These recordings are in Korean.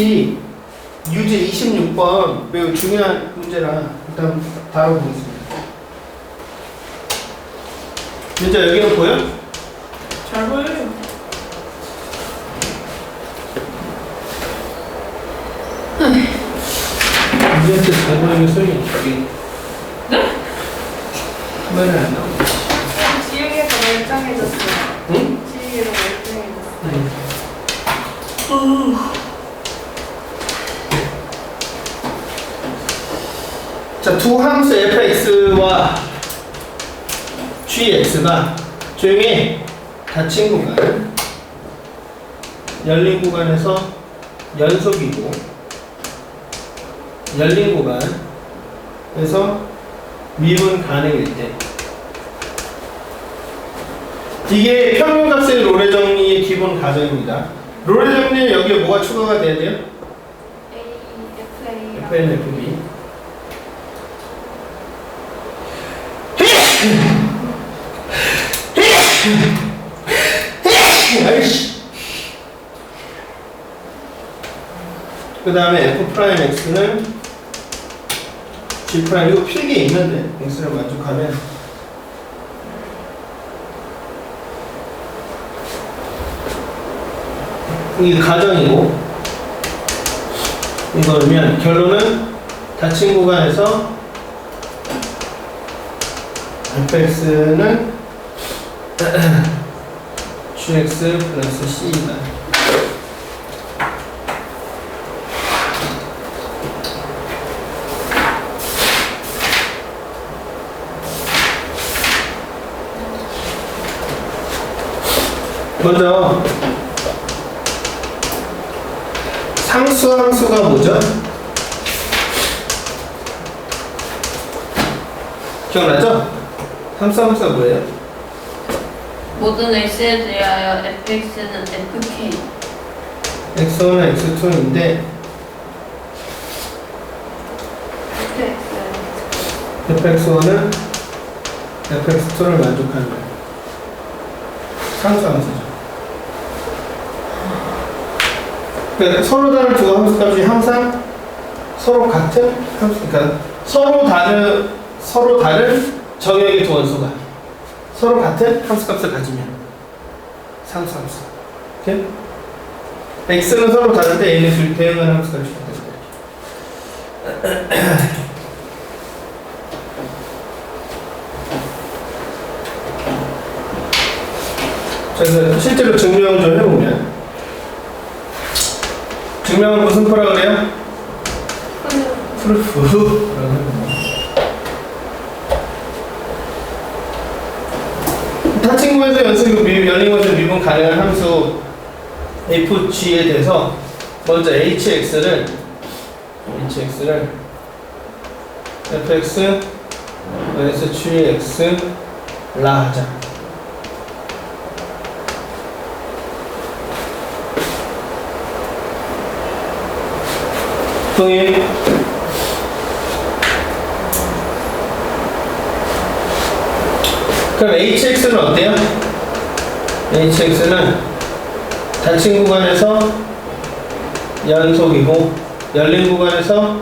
퀴즈 유제 26번 매우 중요한 문제라 일단 바로 보겠습니다. 문제 여기는 보여? 잘 보여요. 우리한테 잘 보이는 소리 없지. 네? 카메라 안 나오네. 지우개가 멀쩡해졌어요. 응? 지우개가 멀쩡해졌어요. 응. 자, 두 함수 fx와 gx가 조용히 닫힌 구간, 열린 구간에서 연속이고, 열린 구간에서 미분 가능일 때, 이게 평균값의 로레 정리의 기본 가정입니다. 로레 정리는 여기에 뭐가 추가가 돼야 돼요? A, F, A. 그 다음에 F 프라임 X는 G 프라임 이거 필기에 있는데 X를 만족하면 이게 가정이고 이거면 결론은 닫힌 구간에서 fx는 gx 플러스 c이다. 먼저 상수 함수가 뭐죠? 기억나죠? 함수 함수가 뭐예요? 모든 X에 대하여 fx는 fk. x1은 x2인데 fx. fx1은 fx2를 만족하는 거예요. 상수 함수죠. 그러니까 서로 다른 두 함수값이 항상 서로 같은 함수, 그러니까 서로 다른 서로 다른 정역의 두 원소가 서로 같은 함수값을 가지면 상수 함수. 오케이? x는 서로 다른데 얘네 대응하는 함수값이 거예요. 그래서 실제로 증명을 좀 해보면 증명은 무슨 프라 그래요? 프루프 타친구에서 연습이고 미- 열린 것을 미분 가능한 함수 fg에 대해서 먼저 hx를 hx를 fx 마이너스 gx 라 하자 동의 그럼 hx는 어때요? Hx는 닫힌 구간에서 연속이고 열린 구간에서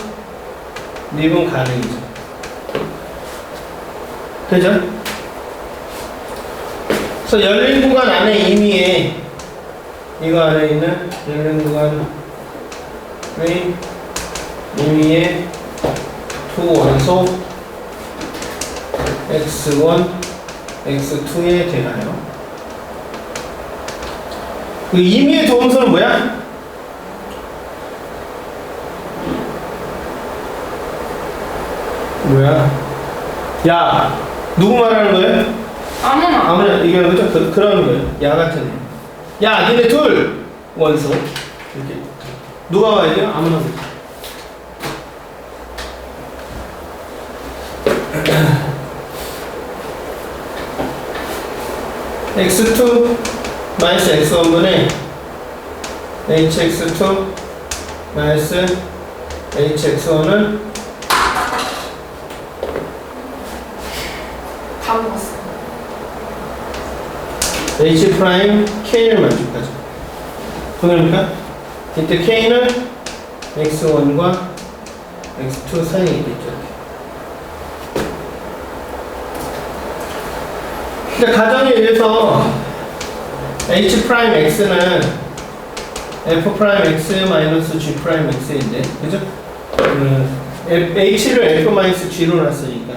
미분 가능이죠. 그죠? 그래서 열린 구간 안에 이미에 이거 안에 있는 열린 구간의 이미의 두 원소 x1, x2에 대하여 그 임의의 도움소는 뭐야? 뭐야? 야, 누구 말하는 거예요? 아무나. 아무나 이게 그죠? 그, 그런 거예요. 야 같은 애. 야, 니네 둘 원소 이렇게 누가 와야 돼요? 아무나. x2 마이너스 x1분의 hx2 마이너스 hx1은 다 먹었어. h 프라임 k를 만족하죠. 동일합니까? 이때 k는 x1과 x2 사이에 있겠죠. 그러니까 가정에 의해서 h 프라임 x는 f 프라임 x 마이너스 g 프라임 x인데, 그죠? 음, h를 f 마이너스 g로 놨으니까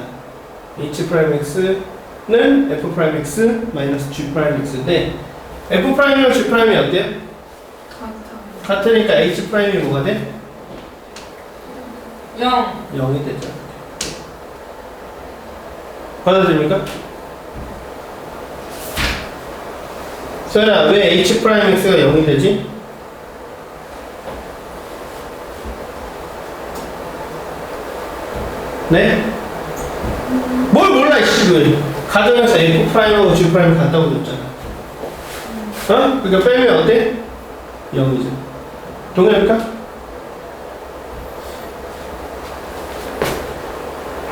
h 프라임 x는 f 프라임 x 마이너스 g 프라임 x인데 f 프라임이랑 g 프라임이 어때요? 같으니까 h 프라임이 뭐가 돼? 0. 0이 되죠. 받아들입니까? 소연아, 왜 h 프라임 x가 0이 되지? 네? 뭘 몰라, 그 가정에서 f 프라임하고 g 프라임 같다고 그랬잖아. 어? 그러니까 빼면 어때? 0이죠. 동의합니까?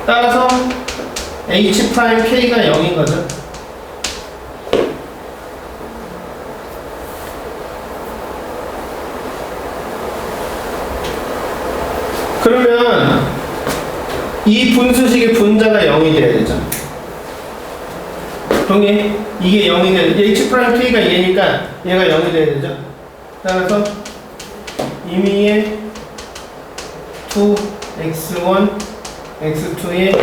따라서 h 프라임 k가 0인 거죠. 그러면 이 분수식의 분자가 0이 돼야 되죠. 동의? 이게 0이 돼. h 프라임 k가 얘니까 얘가 0이 돼야 되죠. 따라서 임의의 2x1 x2에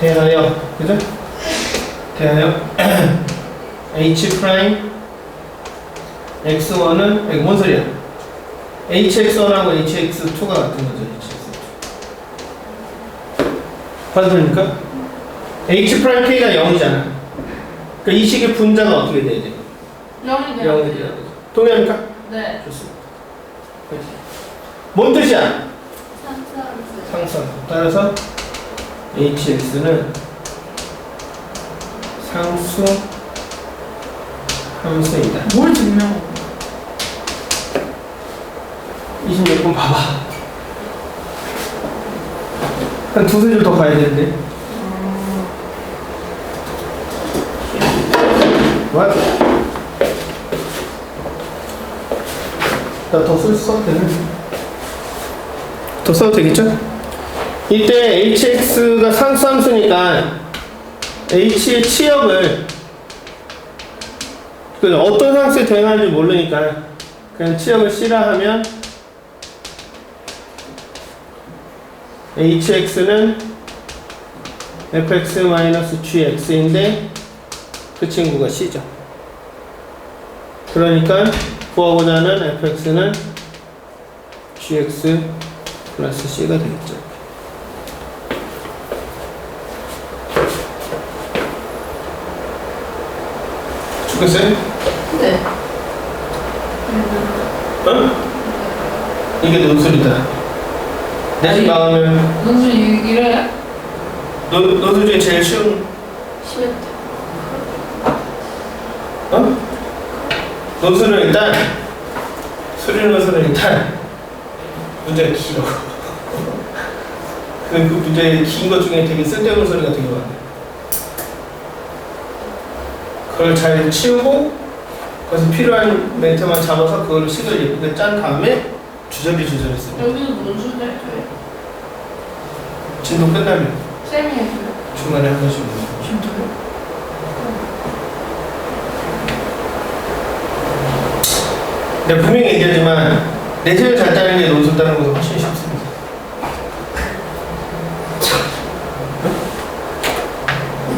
대하여 그죠? 대하여 h 프라임 x1은 뭔 소리야? Hx1하고 hx2가 같은 거죠. hx2. 받으십니까? h 프라임 k가 0이잖아. 그러니까 이 식의 분자가 어떻게 돼야 돼? 0이 0이 돼요. 돼야 되죠. 동의합니까? 네. 좋습니다. 뭔 뜻이야? 상수함수. 상수. 따라서 hx는 상수 함수이다. 뭘 증명하고? 26번 봐봐. 한 두세 줄 더 가야 되는데. What? 나더 써도 되네. 더 써도 되겠죠? 이때 hx가 상수함수니까 h의 치역을 그 어떤 상수에 대응하는지 모르니까 그냥 치역을 실화하면 hx는 fx-gx인데 그 친구가 c죠. 그러니까 구하고자 하는 fx는 gx 플러스 c가 되겠죠. 죽겠어요? 네. 어? 이게 논술이다. 내집. 나오면 무슨 이래? 논, 논술 중에 제일 쉬운 심했다. 어? 논술은 일단 수리 논술은 일단 문제가 길어. 그, 그 문제 긴 것 중에 되게 쓸데없는 소리가 되게 많아. 그걸 잘 치우고 거기서 필요한 멘트만 잡아서 그걸 식을 예쁘게 짠 다음에 주저리 쓰고 여기도 논술 될 거예요. 진도 끝나면 쌤이 해줘요. 중간에 한 번씩 문제. 진짜요? 내가 분명히 얘기하지만 내세를 잘 따는 게 논술 따는 것보다 훨씬 쉽습니다.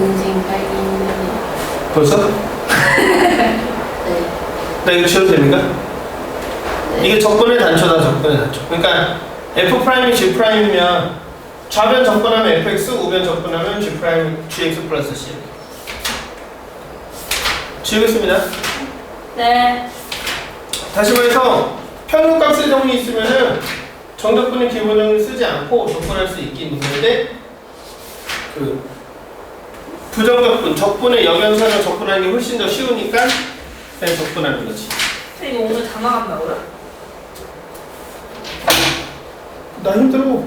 인생 빨기는 벌써? 네. 나 이거 치워도 됩니까? 이게 적분의 단초다 적분의 단초. 그러니까 f 프라임이 g 프라임이면 좌변 적분하면 fx, 우변 적분하면 g 프라임 gx 플러스 c. 지우겠습니다. 네. 다시 말해서 평균값의 정리 있으면은 정적분의 기본 정리 쓰지 않고 적분할 수 있긴 있는데 그 부정적분, 적분의 역연선을 적분하는 게 훨씬 더 쉬우니까 그냥 적분하는 거지. 쌤 이거 오늘 다 나간다고요? 나 힘들어.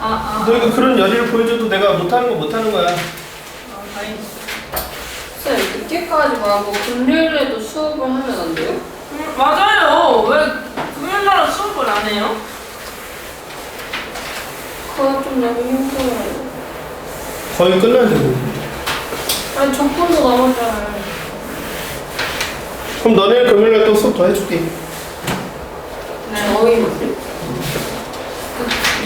아, 아. 너희가 그런 열의를 보여줘도 내가 못하는 거 못하는 거야. 아, 다행이다. 쌤, 늦게까지 말고 금요일에도 수업을 하면 안 돼요? 맞아요. 안 해요? 그거 좀 너무 힘들어요. 거의 끝났는데 아니, 적분도 남았잖아요. 그럼 너네 금요일날 또 수업 더 해줄게 네. 저희 뭐지?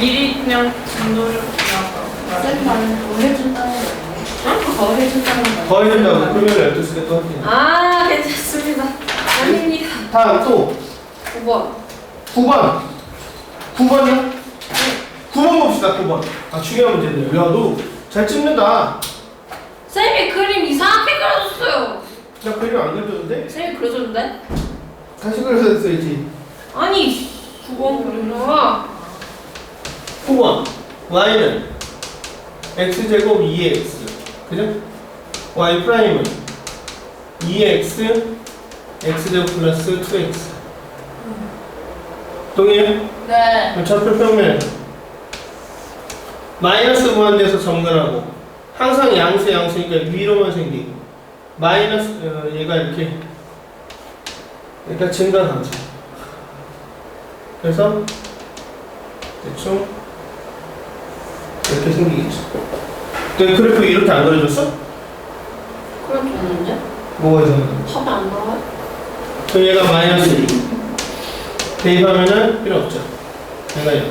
미리 그냥 진도를 나가. 쌤 말은 더 해준다는 거 아니에요? 더 해준다는 거 아니에요? 더 해준다고 금요일 12시에 또 할게 아, 괜찮습니다. 아닙니다. 다음 또 9번. 9번 9번이요? 9번 봅시다 9번 아 중요한 문제네요 야너 잘 찍는다 쌤이 그림 이상하게 그려줬어요. 나 그림 안 그려줬는데? 쌤이 그려줬는데? 다시 그려줬어야지 아니, 9번 그리려고. 9번 y는 x제곱 2x 그죠? y 프라임은 2x x제곱 플러스 2x 동의해요? 네. 그럼 좌표 평면 마이너스 무한대에서 정근하고 항상 양수 양수니까 위로만 생기고 마이너스 어, 얘가 이렇게 그러니까 증가 감소 그래서 대충 이렇게 생기겠죠 그 그래프 이렇게 안 그려줬어? 그려줬는데? 뭐가 이상해? 답이 안 나와요? 그럼 얘가 마이너스 2 대입하면은 필요 없죠 얘가 여기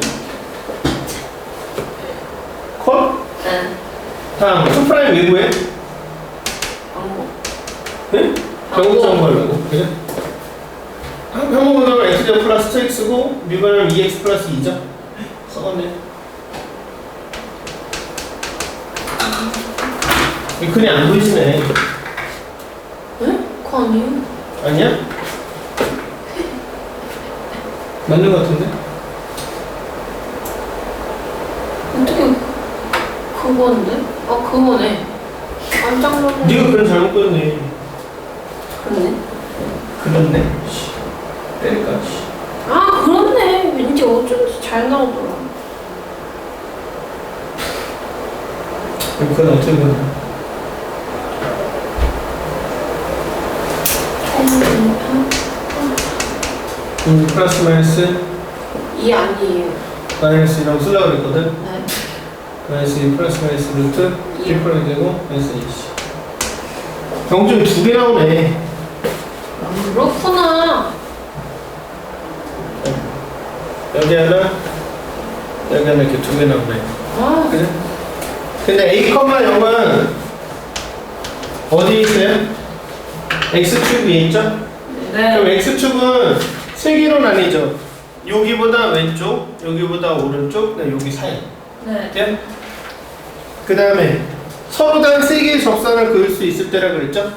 콜? 네. 다음 투 프라임 외부에 방법. 네? 경고점 걸고 그죠? 한국은하면 x제곱 플러스 2x고 미분하면 2x 플러스 2죠? 써봤네 이 글이 안 보이시네 네? 그거 아니에요? 아니야? 맞는 것 같은데? 어떻게 그건데? 아, 그거네. 깜짝 놀랐네. 네가 그걸 잘못 그렸네 그러네. 그렇네 씨. 때릴까 씨. 아, 그렇네. 왠지 어쩐지 잘 나오더라. 그럼 그건 어떻게 그려? 음, 플러스 마이너스 이 아니에요. 마이너스라고 쓰려고 그랬거든 네. 마이너스 2 플러스 마이너스 루트 이. 1 플러스 되고 마이너스 2씨 경점이 두 개 나오네 그렇구나. 여기 하나 여기 하나 이렇게 두 개 나오네 아, 그죠? 근데 A, 0은 어디에 있어요? X축 위에 있죠? 그럼 네. X축은 세 개로 나뉘죠 여기보다 왼쪽, 여기보다 오른쪽, 그다음에 여기 사이 네. 돼요? 그 다음에 서로 단세 개의 접선을 그을 수 있을 때라 그랬죠?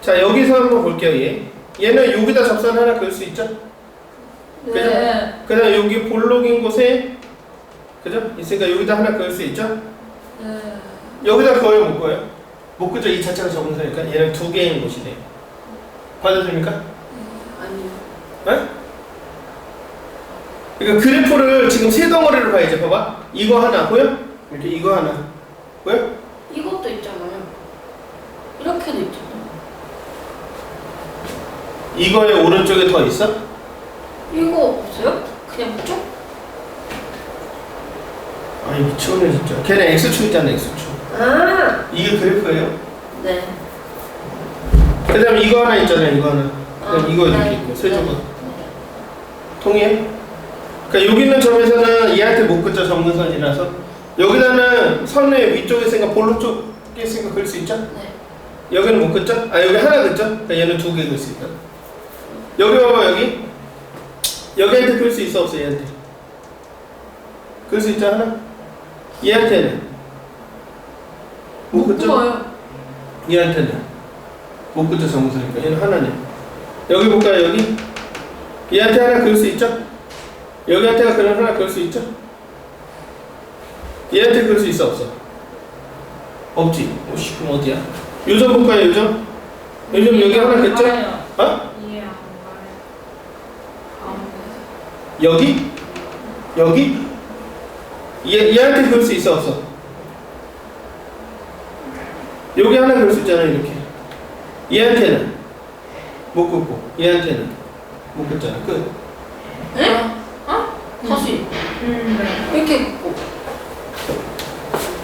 자 여기서 한번 볼게요 얘 얘는 여기다 접선 하나 그을 수 있죠? 네. 그 다음에 여기 볼록인 곳에 그죠? 있으니까 여기다 하나 그을 수 있죠? 네. 여기다 그어요 못 그어요? 못 그죠? 이 자체가 적은서니까 얘는 두 개인 곳이네 받아줍니까? 네? 그러니까 그래프를 지금 세 덩어리로 봐야지 봐봐 이거 하나 보여? 이렇게 이거 하나 보여? 이것도 있잖아요. 이렇게도 있잖아요. 이거의 오른쪽에 더 있어? 이거 없어요? 그냥 쭉? 아니 미치겠네 진짜 걔는 X축 있잖아 X축 아, 이게 그래프예요 네. 그 다음에 이거 하나 있잖아요 이거 하나 그럼 이거 이렇게 네. 있고 세조가 네. 통해? 그러니까 여기 있는 점에서는 얘한테 못 긋죠 점근선이라서 여기다는 선의 위쪽에 있으니까 볼록 쪽에 있으니까 그릴 수 있죠? 네. 여기는 못 긋죠? 아 여기 하나 긋죠? 그러니까 얘는 두 개 그릴 수 있다 여기 봐봐 여기 여기한테 그릴 수 있어 없어 얘한테 그릴 수 있죠 하나? 얘한테는 못 긋죠? 얘한테는 못 긋죠 정선이니까 얘는 하나네 여기 볼까요 여기? 얘한테 하나 그릴 수 있죠? 여기한테가 그럼 하나 그릴 수 있죠? 얘한테 그릴 수 있어 없어? 없지 오씨 그럼 어디야? 요점 볼까요 요점? 요점 여기 하나 긋죠? 어? 여기? 여기? 얘, 얘한테 그릴 수 있어 없어? 여기 하나 그릴 수 있잖아 이렇게 얘한테는 못 긋고 얘한테는 못 긋잖아 끝 네? 어? 다시 음, 네. 이렇게 긋고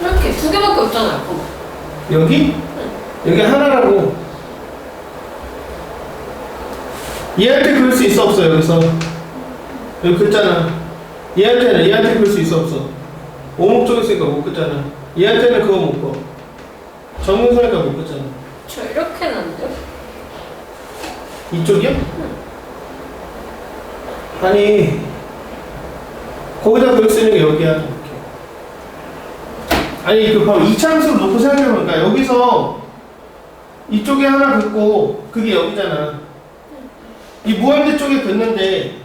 이렇게 두 개밖에 없잖아요. 그럼. 여기? 여기 하나라고. 얘한테 그럴 수 있어 없어 여기서 여기 긋잖아. 얘한테는 얘한테 그럴 수 있어 없어. 오목 쪽에 있으니까 못 긋잖아. 얘한테는 그거 못 긋. 정문선이니까 못 긋잖아. 저 이렇게 는데요 이쪽이야? 아니 거기다 수 있는 게 여기야. 이렇게. 아니 그 봐봐 이차함수를 놓고 생각해보니까 여기서 이쪽에 하나 긋고 그게 여기잖아. 이 무한대 쪽에 긋는데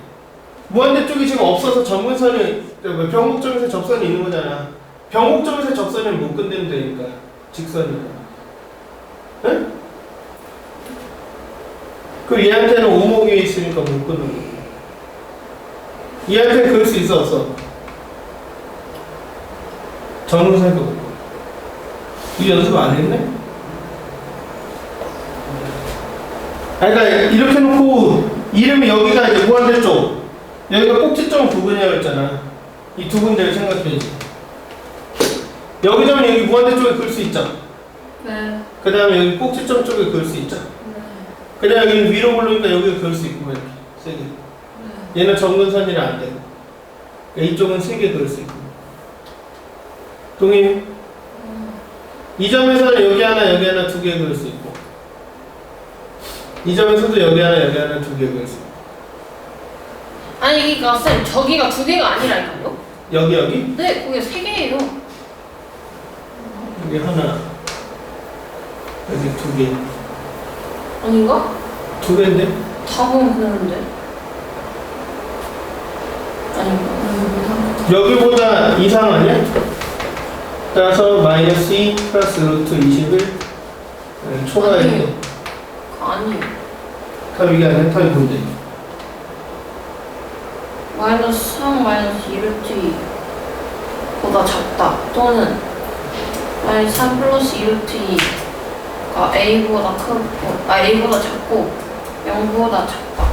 무한대 쪽이 지금 없어서 정근선이 그러니까 병목점에서 접선이 있는 거잖아. 병목점에서 접선을 못 긋는 데니까 직선이니까. 응? 그 얘한테는 오목 위에 있으니까 못 끄는 거야. 얘한테 그럴 수 있어 없어? 못 끄. 이 연습 안 했네? 아 그러니까 이렇게 놓고 이름이 여기가 이제 무한대 쪽 여기가 꼭지점 부분이라고 했잖아 이 두 군데를 생각해야지 여기점은 여기 무한대 쪽에 그을 수 있죠 네. 그 다음에 여기 꼭지점 쪽에 그을 수 있죠 네. 그 다음에 여기는 위로 올르니까 여기가 그을 수 있고 이렇게 세개 얘는 정근선이라 안 되고 그러니까 이쪽은 세 개 그을 수 있고 동의? 이 점에서는 여기 하나 여기 하나 두 개 그을 수 있고 이 점에서도 여기 하나 여기 하나 두 개 그을 수 있고 아니 그러니까 쌤 저기가 두 개가 아니라니까요? 여기 여기 네, 그게 세 개예요. 여기 하나 여기 두개두 아닌가? 개인데 다 보면 그러는데. 아닌가? 여기보다 이상 아니야? 따라서 마이너스 2 플러스 루트 20을 네, 초과해야 돼 아니에요. 답 이게 아니야 답이 뭔데 마이너스 3 마이너스 2루트 2보다 작다. 또는 마이너스 3 플러스 2루트 2가 a보다 크고, 아 a보다 작고 0보다 작다.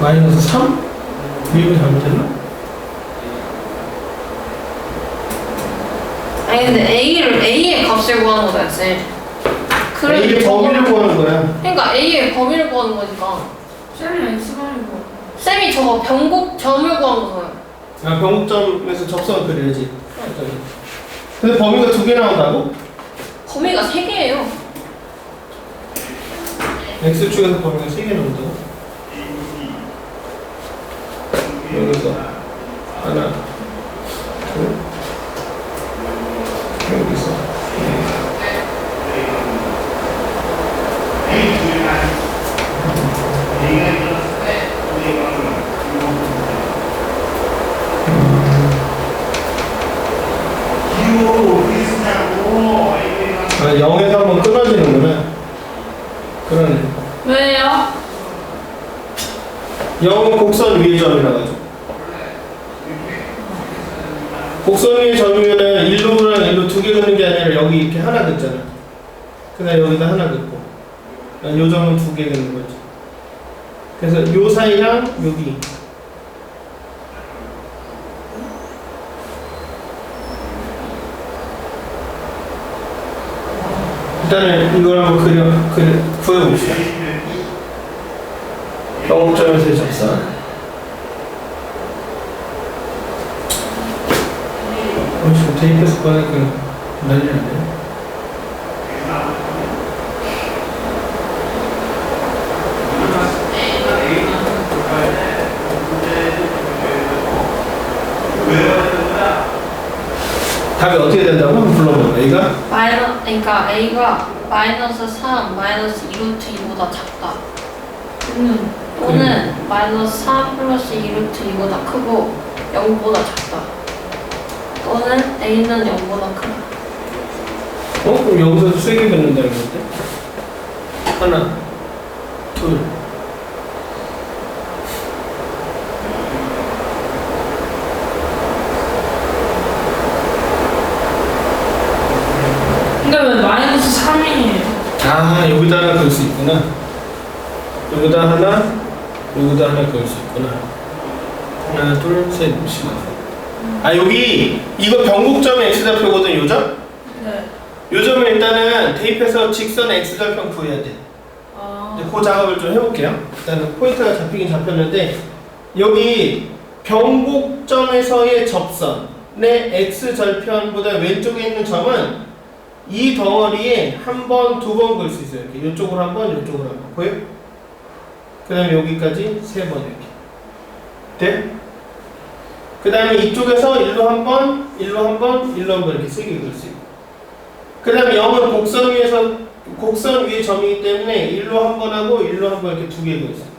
마이너스 3? 미분 잘못했나? 아니 근데 a를 a의 값을 구하는 거다 쌤. 그래, 이게 범위를 구하는 거야 그러니까 a의 범위를 구하는 거니까. 쌤이 X반이고. 쌤이 저거 변곡 점을 구한 거잖아요. 아, 병목점에서 접선을 그려야지. 근데 범위가 두 개 나온다고? 범위가 세 개예요. X축에서 범위가 세 개 나온다고? 여기서 하나, 둘, 여기서 아, 0에서 한번 끊어지는구나. 그러네. 왜요? 0은 곡선 위의 점이라 가지고. 곡선 위의 점이면은 1루랑 1루 두 개 긋는 게 아니라 여기 이렇게 하나 긋잖아. 그다음 여기다 하나 긋고. 아, 요 점은 두 개 긋는 거지. 그래서 요 사이랑 여기. 일단은 이걸 한번 그려, 그려, 구해봅시다. 병목점에서의 접선. 테이프에서 꺼내니까 난리 났네. 답이 어떻게 된다고? 한번 불러봐. A가 마이너, 그러니까 a가 마이너스 3 마이너스 2루트 2보다 작다. 음. 또는 마이너스 3 플러스 2루트 2보다 크고 0보다 작다. 또는 a는 0보다 크다. 어? 그럼 여기서 세개 긋는다는 건데? 하나, 둘. 근데 왜 마이너스 3이에요? 아, 여기다 하나 그을 수 있구나. 여기다 하나, 여기다 하나 그을 수 있구나. 하나 둘셋 시간 아 여기 이거 변곡점의 x좌표거든 요점 네. 요점을 일단은 대입해서 직선 x좌표 구해야 돼 아. 이제 그 작업을 좀 해볼게요 일단은 포인트가 잡히긴 잡혔는데 여기 변곡점에서의 접선의 x절편보다 왼쪽에 있는 점은 이 덩어리에 한 번, 두 번 그을 수 있어요. 이렇게 이쪽으로 한 번, 이쪽으로 한 번. 보여? 그 다음에 여기까지 세 번 이렇게. 돼? 그 다음에 이쪽에서 일로 한 번, 일로 한 번, 일로 한 번 이렇게 세개 그을 수 있고. 그 다음에 0은 곡선 위에서, 곡선 위에 점이기 때문에 일로 한 번 하고 일로 한 번 이렇게 두 개 그을 수 있어요.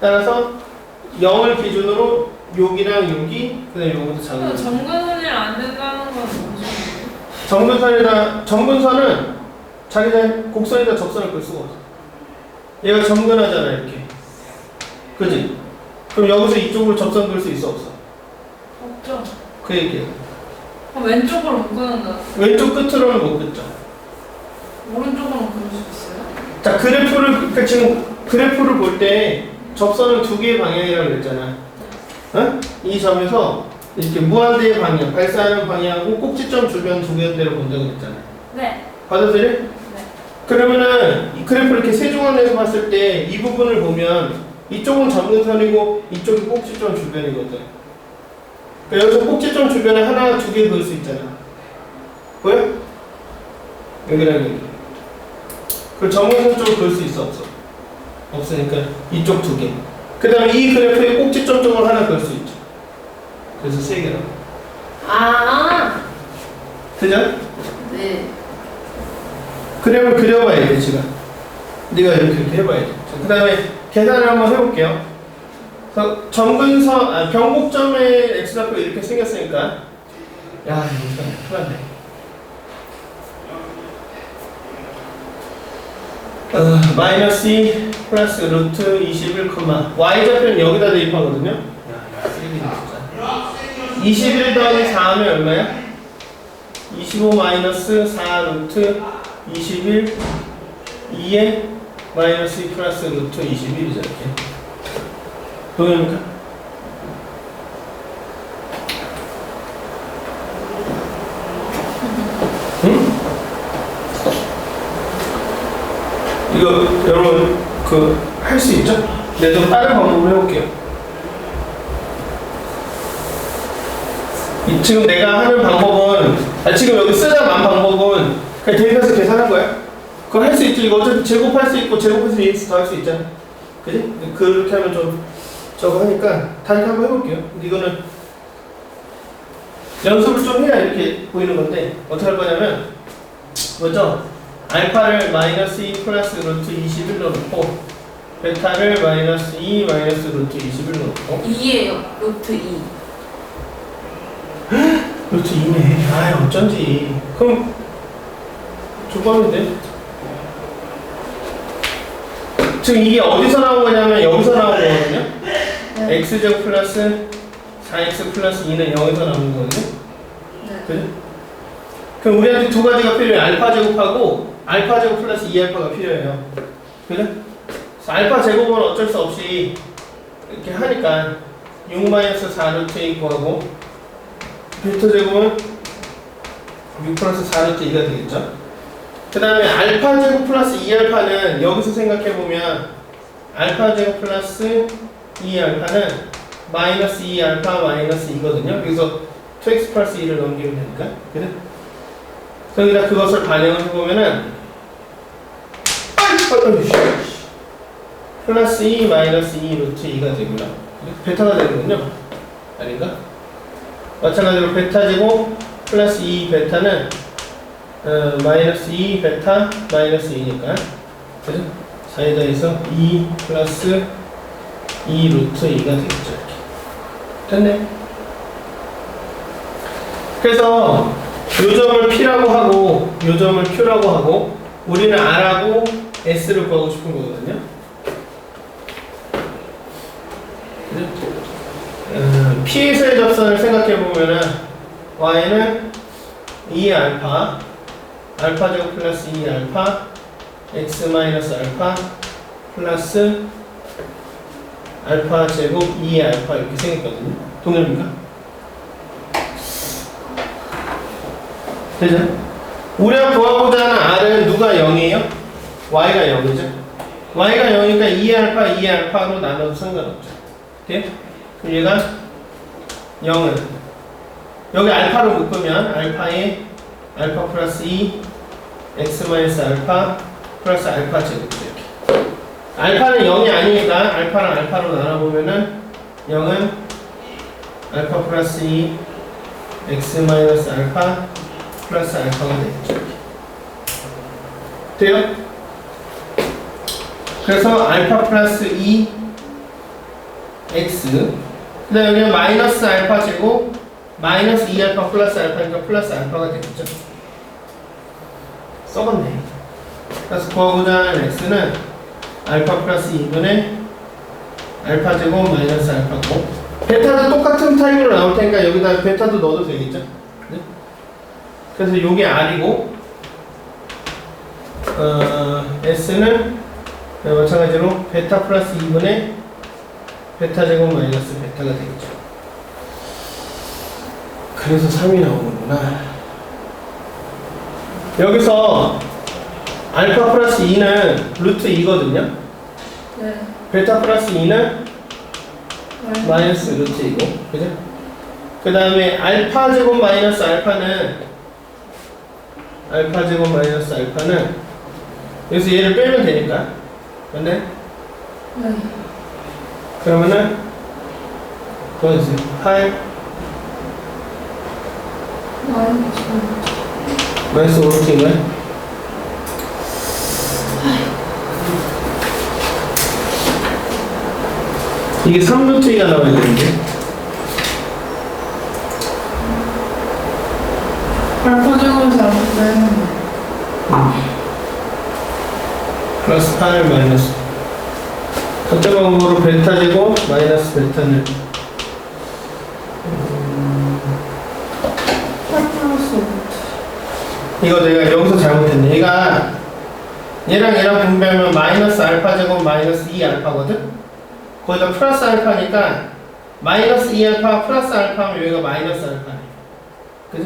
따라서 0을 기준으로 여기랑 여기, 그 다음에 요것도 작은 거. 정근선이랑 안 된다는 건 뭐지? 정근선이나 정근선은 자기네 곡선에다 접선을 끌 수가 없어. 얘가 정근하잖아 이렇게. 그지? 그럼 여기서 이쪽으로 접선 끌수 있어 없어? 없죠. 그 얘기야. 그럼 왼쪽으로 못 끄는다. 왼쪽 끝으로는 못 긋죠. 오른쪽으로 그을 수 있어요? 자 그래프를 그러니까 지금 그래프를 볼 때 접선은 두 개의 방향이라고 그랬잖아. 어? 이 점에서 이렇게 무한대의 방향, 발사하는 방향하고 꼭지점 주변 두 개대로 본다고 그랬잖아. 네. 받아들여? 그러면은 이 그래프를 이렇게 세중원에서 봤을 때 이 부분을 보면 이쪽은 점근선이고 이쪽이 꼭지점 주변이거든. 그러니까 여기서 꼭지점 주변에 하나, 두 개 그을 수 있잖아. 보여? 여기랑 여기. 그 점근선 쪽을 그을 수 있어 없어? 없으니까 이쪽 두 개. 그 다음에 이 그래프의 꼭지점 쪽을 하나 그을 수 있죠. 그래서 세 개라고. 아, 그죠? 네. 그림을 그려봐야 돼, 지금. 네가 이렇게, 이렇게 해봐야 돼. 그 다음에 계산을 한번 해볼게요. 그래서 점근선, 아, 변곡점의 x좌표 이렇게 생겼으니까. 야, 이거 났네. 어, 마이너스 2 플러스 루트 21, y좌표는 여기다 대입하거든요. 야, 쓰레기네, 진짜. 21 더하기 4 하면 얼마야? 25 마이너스 4 루트 21 2에 마이너스 2 플러스 루트 21이죠 이렇게 동의합니까? 응? 이거 여러분 그 할 수 있죠? 네, 좀 다른 방법으로 해볼게요 이- 지금 내가 하는 방법은 아, 지금 여기 쓰자만 방법은 그냥 대입해서 계산한 거야. 그거 할수 있지. 이거 어차피 제곱할 수 있고 제곱해서 EX 더 할 수 있잖아. 그지? 그렇게 하면 좀 저거 하니까 다시 한번 해볼게요. 근데 이거는 연습을 좀 해야 이렇게 보이는 건데 어떻게 할 거냐면 먼저 알파를 마이너스 2 플러스 루트 21로 놓고 베타를 마이너스 2 마이너스 루트 21로 놓고 2예요. 루트 2. 루트 2네. 아 어쩐지. 그럼 조건인데. 지금 이게 어디서 나온 거냐면 여기서 나온 거거든요. 네. x제곱 플러스 4x 플러스 2는 여기서 나온 거거든요. 네. 그죠? 그럼 우리한테 두 가지가 필요해요. 알파 제곱하고 알파 제곱 플러스 2알파가 필요해요. 그죠? 그래서 알파 제곱은 어쩔 수 없이 이렇게 하니까 6 마이너스 4 루트 2 구하고 베타 제곱은 6 플러스 4 루트 2가 되겠죠? 그 다음에 알파 제곱 플러스 2알파는 여기서 생각해보면 알파 제곱 플러스 2알파는 마이너스 2알파 마이너스 2거든요. 그래서 2x 플러스 2를 넘기면 되니까. 그래? 그래서 여기다 그것을 반영을 해보면은 씨. 플러스 2 마이너스 2 루트 2가 되고요. 베타가 되거든요. 아닌가? 마찬가지로 베타 제곱 플러스 2 베타는 어, 마이너스 2 베타 마이너스 2니까 그죠? 사이다에서 2 플러스 2 루트 2가 되겠죠 이렇게 됐네 그래서 요 점을 P라고 하고 요 점을 Q라고 하고 우리는 R하고 S를 구하고 싶은 거거든요? 어, P에서의 접선을 생각해 보면 은 Y는 2 알파 알파 제곱 플러스 2 알파 x 마이너스 알파 플러스 알파 제곱 2의 알파 이렇게 생겼거든요. 동일합니까? 되죠? 우리가 구하고자 하는 R은 누가 0이에요? Y가 0이죠? Y가 0이니까 2의 알파, 2의 알파로 나눠도 상관없죠. 돼요? 그럼 얘가 0은 여기 알파로 묶으면 알파에 알파 플러스 2 x 마이너스 알파 플러스 알파 제곱 이렇게. 알파는 0이 아니니까 알파랑 알파로 나눠보면은 0은 알파 플러스 2 x 마이너스 알파 플러스 알파가 되겠죠. 돼요? 그래서 알파 플러스 2 x 그 다음에 여기는 마이너스 알파 제곱 마이너스 2 알파 플러스 알파니까 플러스 알파가 되겠죠 썩었네. 그래서 구하고자 x는 알파 플러스 2분의 알파 제곱 마이너스 알파고 베타도 똑같은 타입으로 나올 테니까 여기다 베타도 넣어도 되겠죠? 네? 그래서 요게 r이고 어, s는 마찬가지로 베타 플러스 2분의 베타 제곱 마이너스 베타가 되겠죠. 그래서 3이 나오는구나 여기서 알파 플러스 2는 루트 2거든요 네. 베타 플러스 2는 마이너스 루트 2고 그죠? 그 다음에 알파 제곱 마이너스 알파는 알파 제곱 마이너스 알파는 여기서 얘를 빼면 되니까 근데 네. 그러면은 보여주세요 8 마이너스. 마이너스 루트인가요? 이게 3루트 2가 나와야 되는데. 플러스 8 마이너스. 각자 방법으로 베타 제곱 마이너스 베타는 플러스 이거 내가 여기서 잘못했네. 얘가 얘랑 얘랑 분배하면 마이너스 알파 제곱 마이너스 2 알파거든? 거기다 플러스 알파니까 마이너스 2 알파 플러스 알파면 여기가 마이너스 알파네. 그죠?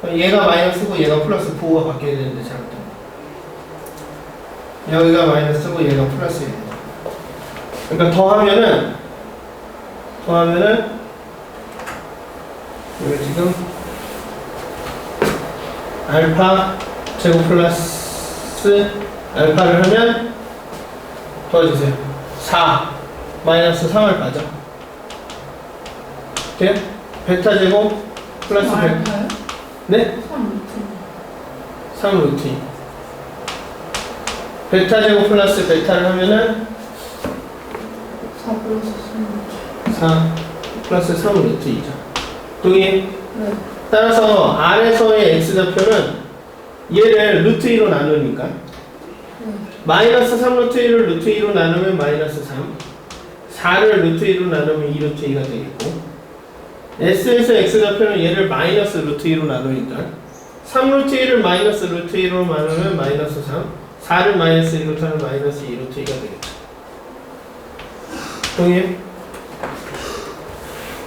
그럼 얘가 마이너스고 얘가 플러스 부호가 바뀌어야 되는데 잘못했네 여기가 마이너스고 얘가 플러스예요. 그러니까 더하면은 더하면은 여기 지금 알파 제곱 플러스 알파를 하면 더해주세요 4 마이너스 3알파죠 돼요? 베타 제곱 플러스 베 알파요? 네? 3 3 루트 2 베타 제곱 플러스 베타를 하면은 4 플러스 4 플러스 3 루트 2죠 동의? 3. 네. 따라서 R에서의 X좌표는 얘를 루트 2로 나누니까 마이너스 3 루트 1을 루트 2로 나누면 마이너스 3 4를 루트 2로 나누면 2 루트 2가 되겠고 S에서 X좌표는 얘를 마이너스 루트 2로 나누니까 3 루트 1을 마이너스 루트 2로 나누면 마이너스 3 4를 마이너스 1로 하면 마이너스 2 루트 2가 되겠죠 동의해?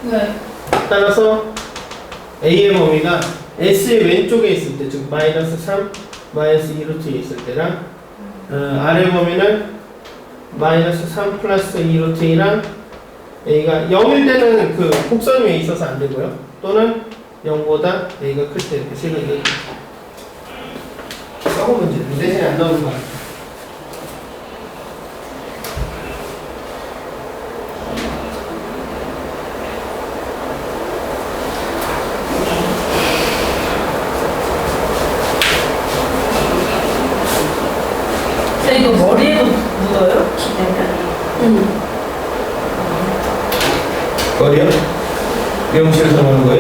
네. 따라서 A의 범위가 S의 왼쪽에 있을 때, 즉 마이너스 3, 마이너스 2 루트에 있을 때랑 어, R의 범위는 마이너스 3 플러스 2 루트 2랑 A가 0일 때는 그 곡선 위에 있어서 안 되고요. 또는 0보다 A가 클 때 이렇게 세 가지 썩은 문제 대신에 안 나오는 거 같아요. 근데 이거 머리에도 묻어요? 기대면? 응. 어디요? 미용실에서 하는 거예요?